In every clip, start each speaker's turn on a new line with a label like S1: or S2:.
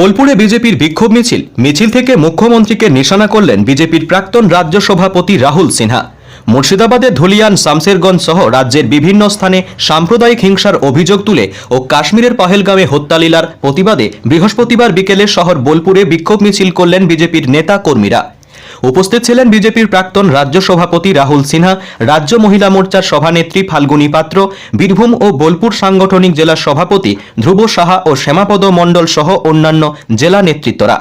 S1: বোলপুরে বিজেপির বিক্ষোভ মিছিল। মিছিল থেকে মুখ্যমন্ত্রীকে নিশানা করলেন বিজেপির প্রাক্তন রাজ্য সভাপতি রাহুল সিনহা। মুর্শিদাবাদে ধুলিয়ান শামসেরগঞ্জ সহ রাজ্যের বিভিন্ন স্থানে সাম্প্রদায়িক হিংসার অভিযোগ তুলে ও কাশ্মীরের পাহেলগামে হত্যালীলার প্রতিবাদে বৃহস্পতিবার বিকেলে শহর বোলপুরে বিক্ষোভ মিছিল করলেন বিজেপির নেতা কর্মীরা। উপস্থিত ছিলেন বিজেপির প্রাক্তন রাজ্য সভাপতি রাহুল সিনহা, রাজ্য মহিলা মোর্চার সভানেত্রী ফাল্গুনী পাত্র, বীরভূম ও বোলপুর সাংগঠনিক জেলার সভাপতি ধ্রুব সাহা ও শ্যামাপদ মণ্ডল সহ অন্যান্য জেলা নেতৃত্বরা।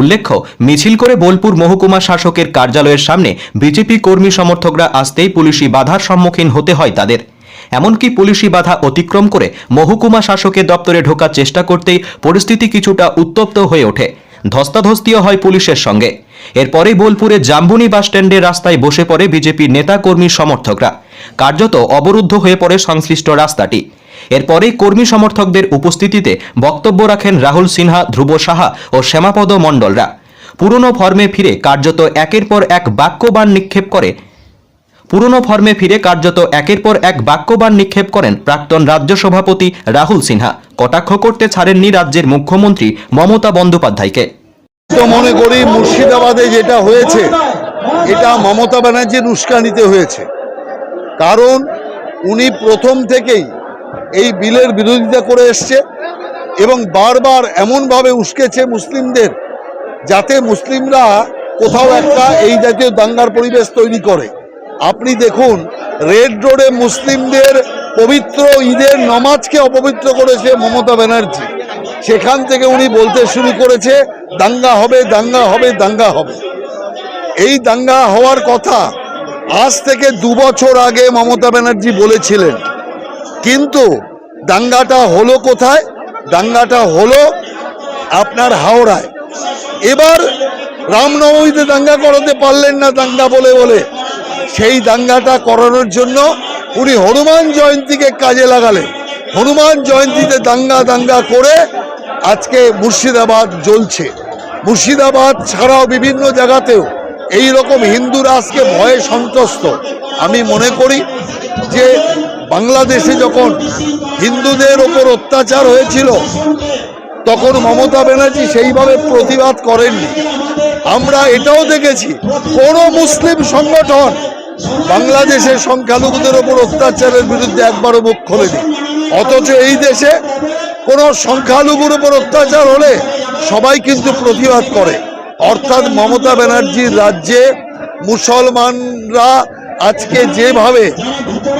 S1: উল্লেখ্য, মিছিল করে বোলপুর মহকুমা শাসকের কার্যালয়ের সামনে বিজেপি কর্মী সমর্থকরা আসতেই পুলিশি বাধার সম্মুখীন হতে হয় তাদের। এমনকি পুলিশি বাধা অতিক্রম করে মহকুমা শাসকের দপ্তরে ঢোকার চেষ্টা করতেই পরিস্থিতি কিছুটা উত্তপ্ত হয়ে ওঠে। ধস্তাধস্তিও হয় পুলিশের সঙ্গে। এরপরেই বোলপুরে জাম্বুনি বাসস্ট্যান্ডের রাস্তায় বসে পড়ে বিজেপির নেতা কর্মী সমর্থকরা। কার্যত অবরুদ্ধ হয়ে পড়ে সংশ্লিষ্ট রাস্তাটি। এরপরেই কর্মী সমর্থকদের উপস্থিতিতে বক্তব্য রাখেন রাহুল সিনহা, ধ্রুব সাহা ও শ্যামাপদ মণ্ডলরা। পুরনো ফর্মে ফিরে কার্যত একের পর এক বাক্যবান নিক্ষেপ করে পুরনো ফর্মে ফিরে কার্যত একের পর এক বাক্যবান নিক্ষেপ করেন প্রাক্তন রাজ্য সভাপতি রাহুল সিনহা। কটাক্ষ করতে ছাড়েননি রাজ্যের মুখ্যমন্ত্রী মমতা বন্দ্যোপাধ্যায়কে।
S2: তো মনে করি মুর্শিদাবাদে যেটা হয়েছে, এটা মমতা ব্যানার্জির উস্কানিতে হয়েছে। কারণ উনি প্রথম থেকেই এই বিলের বিরোধিতা করে এসছে এবং বারবার এমনভাবে উস্কেছে মুসলিমদের যাতে মুসলিমরা কোথাও একটা এই জাতীয় দাঙ্গার পরিবেশ তৈরি করে। আপনি দেখুন, রেড রোডে মুসলিমদের পবিত্র ঈদের নমাজকে অপবিত্র করেছে মমতা ব্যানার্জি। সেখান থেকে উনি বলতে শুরু করেছে, দাঙ্গা হবে দাঙ্গা হবে দাঙ্গা হবে। এই দাঙ্গা হওয়ার কথা আজ থেকে দু বছর আগে মমতা ব্যানার্জি বলেছিলেন। কিন্তু দাঙ্গাটা হলো কোথায়? দাঙ্গাটা হলো আপনার হাওড়ায়। এবার রামনবমীতে দাঙ্গা করাতে পারলেন না দাঙ্গা বলে বলে। সেই দাঙ্গাটা করানোর জন্য উনি হনুমান জয়ন্তীকে কাজে লাগালেন। হনুমান জয়ন্তীতে দাঙ্গা দাঙ্গা করে আজকে মুর্শিদাবাদ জ্বলছে। মুর্শিদাবাদ ছাড়াও বিভিন্ন জায়গাতেও এই রকম হিন্দুরা আজকে ভয়ে সন্ত্রস্ত। আমি মনে করি যে বাংলাদেশে যখন হিন্দুদের ওপর অত্যাচার হয়েছিল, তখন মমতা ব্যানার্জি সেইভাবে প্রতিবাদ করেননি। আমরা এটাও দেখেছি, কোনো মুসলিম সংগঠন বাংলাদেশের সংখ্যালঘুদের ওপর অত্যাচারের বিরুদ্ধে একবারও মুখ খোলেনি। অথচ এই দেশে কোনো সংখ্যালঘুর উপর অত্যাচার হলে সবাই কিন্তু প্রতিবাদ করে। অর্থাৎ মমতা ব্যানার্জির রাজ্যে মুসলমানরা আজকে যেভাবে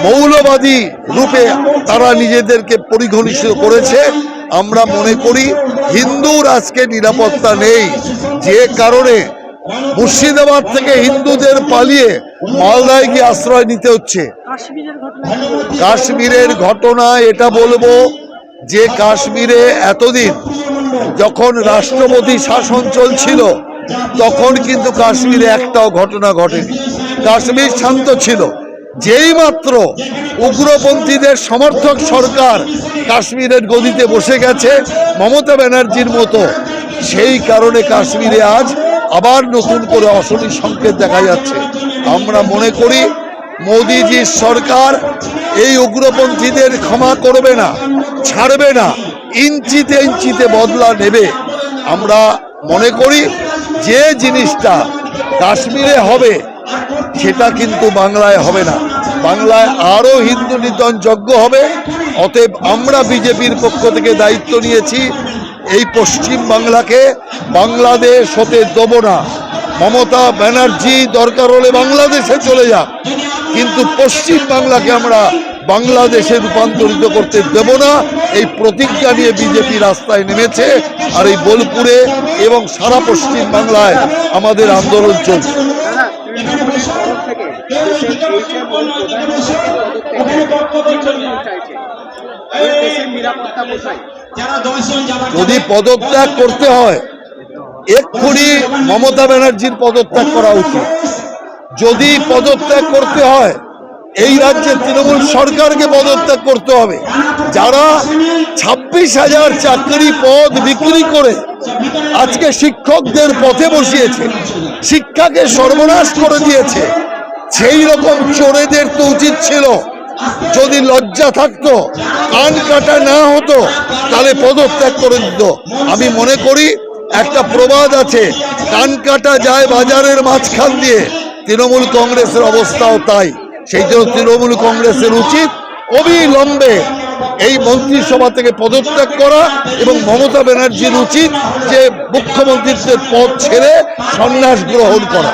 S2: মৌলবাদী রূপে তারা নিজেদেরকে পরিগণিত করেছে, আমরা মনে করি হিন্দুর আজকে নিরাপত্তা নেই। যে কারণে মুর্শিদাবাদ থেকে হিন্দুদের পালিয়ে মালদায় গিয়ে আশ্রয় নিতে হচ্ছে।
S3: কাশ্মীরের ঘটনা
S2: এটা বলব যে কাশ্মীরে এতদিন যখন রাষ্ট্রপতি শাসন চলছিল, তখন কিন্তু কাশ্মীরে একটাও ঘটনা ঘটেনি। কাশ্মীর শান্ত ছিল। যেই মাত্র উগ্রপন্থীদের সমর্থক সরকার কাশ্মীরের গদিতে বসে গেছে মমতা ব্যানার্জির মতো, সেই কারণে কাশ্মীরে আজ আবার নতুন করে অশনি সংকেত দেখা যাচ্ছে। আমরা মনে করি মোদিজির সরকার এই উগ্রপন্থীদের ক্ষমা করবে না, ছাড়বে না, ইঞ্চিতে ইঞ্চিতে বদলা নেবে। আমরা মনে করি যে জিনিসটা কাশ্মীরে হবে, সেটা কিন্তু বাংলায় হবে না। বাংলায় আরও হিন্দু নিধন যজ্ঞ হবে, অতএব আমরা বিজেপির পক্ষ থেকে দায়িত্ব নিয়েছি এই পশ্চিম বাংলাকে বাংলাদেশ হতে দেবো না। মমতা ব্যানার্জি দরকার হলে বাংলাদেশে চলে যাক। কিন্তু পশ্চিম বাংলাকে আমরা বাংলাদেশে রূপান্তরিত করতে দেব না। এই প্রতিজ্ঞা নিয়ে বিজেপি রাস্তায় নেমেছে। আর এই বোলপুরে এবং সারা পশ্চিম বাংলায় আমাদের আন্দোলন চলছে। যদি পদত্যাগ করতে হয় এক্ষুনি মমতা ব্যানার্জির পদত্যাগ করা উচিত। যদি পদত্যাগ করতে হয়, এই রাজ্যের তৃণমূল সরকারকে পদত্যাগ করতে হবে। যারা ছাব্বিশ হাজার চাকরি পদ বিক্রি করে আজকে শিক্ষকদের পথে বসিয়েছে, শিক্ষাকে সর্বনাশ করে দিয়েছে, সেই রকম চোরেদের তো উচিত ছিল। যদি লজ্জা থাকতো, কান কাটা না হতো, তাহলে পদত্যাগ করে দিত। আমি মনে করি একটা প্রবাদ আছে কান কাটা যায় বাজারের মাঝখান দিয়ে। তৃণমূল কংগ্রেসের অবস্থাও তাই। সেই জন্য তৃণমূল কংগ্রেসের উচিত অবিলম্বে এই মন্ত্রিসভা থেকে পদত্যাগ করা এবং মমতা ব্যানার্জির উচিত যে মুখ্যমন্ত্রীত্বের পদ ছেড়ে সন্ন্যাস গ্রহণ করা।